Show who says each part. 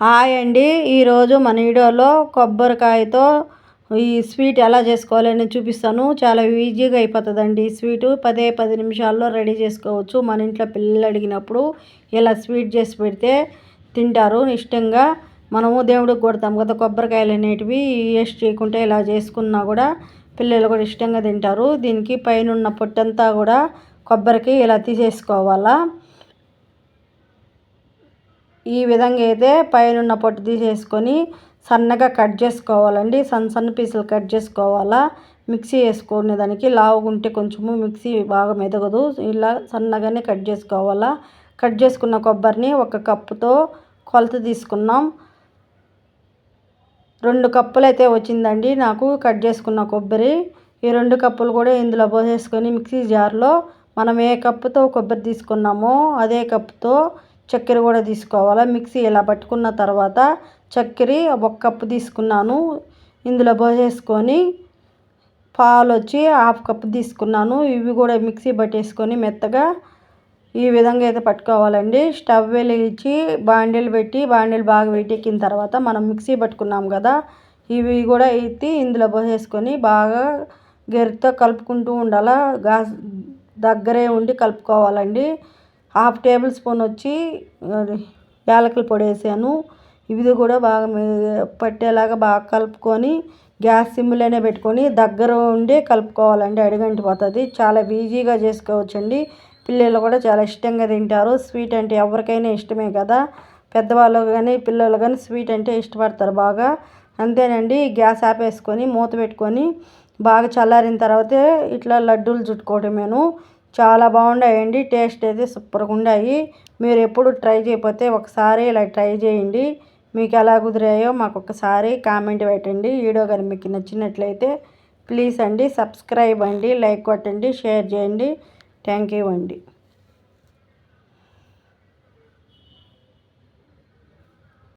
Speaker 1: Hi అండి. ఈరోజు మన వీడియోలో కొబ్బరికాయతో ఈ స్వీట్ ఎలా చేసుకోవాలని చూపిస్తాను. చాలా ఈజీగా అయిపోతుందండి ఈ స్వీటు. పదే పది నిమిషాల్లో రెడీ చేసుకోవచ్చు. మన ఇంట్లో పిల్లలు అడిగినప్పుడు ఇలా స్వీట్ చేసి పెడితే తింటారు. ఇష్టంగా మనము దేవుడికి కొడతాం కదా కొబ్బరికాయలు అనేటివి. వేస్ట్ చేయకుండా ఇలా చేసుకున్నా కూడా పిల్లలు కూడా ఇష్టంగా తింటారు. దీనికి పైన ఉన్న పొట్టంతా కూడా కొబ్బరికి ఇలా తీసేసుకోవాలా. ఈ విధంగా అయితే పైన పొట్టు తీసేసుకొని సన్నగా కట్ చేసుకోవాలండి. సన్న సన్న పీసులు కట్ చేసుకోవాలా. మిక్సీ వేసుకునే దానికి. లావుగుంటే కొంచెము మిక్సీ బాగా మెదగదు. ఇలా సన్నగానే కట్ చేసుకోవాలా. కట్ చేసుకున్న కొబ్బరిని ఒక కప్పుతో కొలత తీసుకున్నాం. రెండు కప్పులు అయితే వచ్చిందండి నాకు కట్ చేసుకున్న కొబ్బరి. ఈ రెండు కప్పులు కూడా ఇందులో పోసేసుకొని మిక్సీ జార్లో మనం ఏ కప్పుతో కొబ్బరి తీసుకున్నామో అదే కప్పుతో చక్కెర కూడా తీసుకోవాలి. మిక్సీ ఇలా పట్టుకున్న తర్వాత చక్కెర ఒక కప్పు తీసుకున్నాను. ఇందులో పోసేసుకొని పాలు వచ్చి హాఫ్ కప్ తీసుకున్నాను. ఇవి కూడా మిక్సీ పట్టేసుకొని మెత్తగా ఈ విధంగా అయితే పట్టుకోవాలండి. స్టవ్ వెలిగించి బాండీలు పెట్టి బాండీలు బాగా పెట్టెక్కిన తర్వాత మనం మిక్సీ పట్టుకున్నాం కదా ఇవి కూడా ఎత్తి ఇందులో పోసేసుకొని బాగా గెరితో కలుపుకుంటూ ఉండాలా. గా దగ్గరే ఉండి కలుపుకోవాలండి. హాఫ్ టేబుల్ స్పూన్ వచ్చి యాలకుల పొడి వేసాను. ఇది కూడా బాగా పట్టేలాగా బాగా కలుపుకొని గ్యాస్ సిమ్లోనే పెట్టుకొని దగ్గర ఉండి కలుపుకోవాలండి అడిగంటి పోతుంది. చాలా ఈజీగా చేసుకోవచ్చండి. పిల్లలు కూడా చాలా ఇష్టంగా తింటారు. స్వీట్ అంటే ఎవరికైనా ఇష్టమే కదా. పెద్దవాళ్ళు కానీ పిల్లలు కానీ స్వీట్ అంటే ఇష్టపడతారు బాగా. అంతేనండి గ్యాస్ ఆపేసుకొని మూత పెట్టుకొని బాగా చల్లారిన తర్వాతే ఇట్లా లడ్డూలు చుట్టుకోవటం నేను చాలా బాగుండాయండి టేస్ట్ అయితే సూపర్గా ఉన్నాయి మీరు ఎప్పుడు ట్రై చేయకపోతే ఒకసారి ఇలా ట్రై చేయండి. మీకు ఎలా కుదిరాయో మాకు ఒకసారి కామెంట్ పెట్టండి. వీడియో కానీ మీకు నచ్చినట్లయితే ప్లీజ్ అండి సబ్స్క్రైబ్ అండి లైక్ కొట్టండి షేర్ చేయండి. థ్యాంక్ యూ అండి.